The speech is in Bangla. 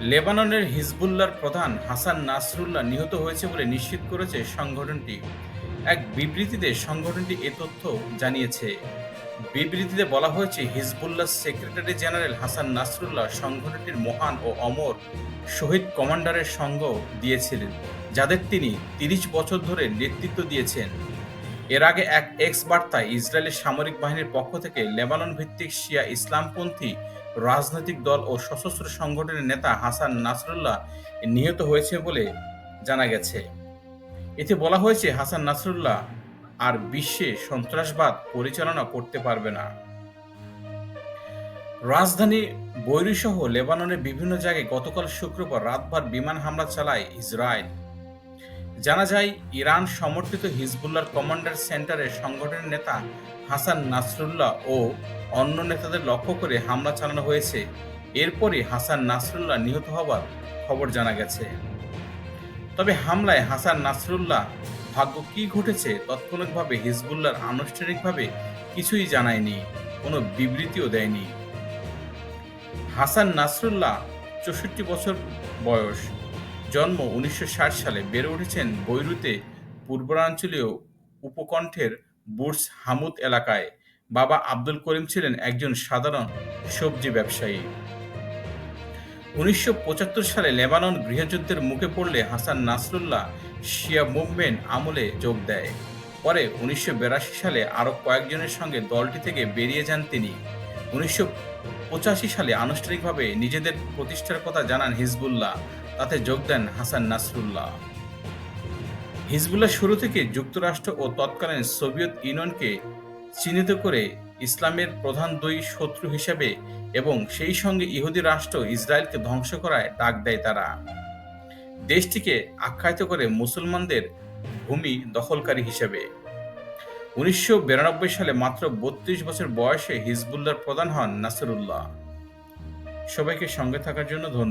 লেবাননের হিজবুল্লাহর প্রধান হাসান নাসরুল্লাহ নিহত হয়েছে বলে নিশ্চিত করেছে সংগঠনটি। এক বিবৃতিতে সংগঠনটি এ তথ্য জানিয়েছে। বিবৃতিতে বলা হয়েছে, Hezbollah secretary general Hassan Nasrallah সংগঠনটির মহান ও অমর শহীদ কমান্ডারের সঙ্গ দিয়েছিলেন, যাদের তিনি তিরিশ বছর ধরে নেতৃত্ব দিয়েছেন। এর আগে এক এক্স বার্তায় ইসরায়েলের সামরিক বাহিনীর পক্ষ থেকে লেবানন ভিত্তিক শিয়া ইসলামপন্থী রাজনৈতিক দল ও সশস্ত্র সংগঠনের নেতা হাসান নাসরুল্লাহ নিহত হয়েছে বলে জানা গেছে। এতে বলা হয়েছে, হাসান নাসরুল্লাহ আর বিশ্বে সন্ত্রাসবাদ পরিচালনা করতে পারবে না। রাজধানী বৈরুসহ লেবাননের বিভিন্ন জায়গায় গতকাল শুক্রবার রাতভর বিমান হামলা চালায় ইসরায়েল। জানা যায়, ইরান সমর্থিত হিজবুল্লাহর কমান্ডার সেন্টারের সংগঠনের নেতা হাসান নাসরুল্লাহ ও অন্য নেতাদের লক্ষ্য করে হামলা চালানো হয়েছে। এরপরই হাসান নাসরুল্লাহ নিহত হবার খবর জানা গেছে। তবে হামলায় হাসান নাসরুল্লাহ ভাগ্য কি ঘটেছে তৎক্ষণিকভাবে হিজবুল্লাহর আনুষ্ঠানিকভাবে কিছুই জানায়নি, কোনো বিবৃতিও দেয়নি। হাসান নাসরুল্লাহ চৌষট্টি বছর বয়স। জন্ম উনিশশো ষাট সালে বেড়ে উঠেছেন বৈরুতে পূর্বাঞ্চলীয় উপকণ্ঠের বুর্স হামুদ এলাকায়। বাবা আব্দুল করিম ছিলেন একজন সাধারণ সবজি ব্যবসায়ী। উনিশশো পঁচাত্তর সালে লেবানন গৃহযুদ্ধের মুখে পড়লে হাসান নাসরুল্লাহ শিয়া মুভমেন্ট আমলে যোগ দেয়। পরে উনিশশো সালে আরও কয়েকজনের সঙ্গে দলটি থেকে বেরিয়ে যান তিনি। উনিশশো পঁচাশি সালে আনুষ্ঠানিকভাবে নিজেদের প্রতিষ্ঠার কথা জানান হিজবুল্লাহ। তাতে যোগ দেন হাসান নাসরুল্লাহ। হিজবুল্লাহ শুরু থেকে যুক্তরাষ্ট্র ও তৎকালীন সোভিয়েত ইউনিয়নকে চিহ্নিত করে ইসলামের প্রধান দুই শত্রু হিসেবে এবং সেই সঙ্গে ইহুদি রাষ্ট্র ইসরায়েলকে ধ্বংস করায় ডাক দেয় তারা। দেশটিকে আখ্যায়িত করে মুসলমানদের ভূমি দখলকারী হিসেবে। উনিশশো বিরানব্বই সালে মাত্র বত্রিশ বছর বয়সে হিজবুল্লাহর প্রধান হন নাসরুল্লাহ। সবাইকে সঙ্গে থাকার জন্য ধন্যবাদ।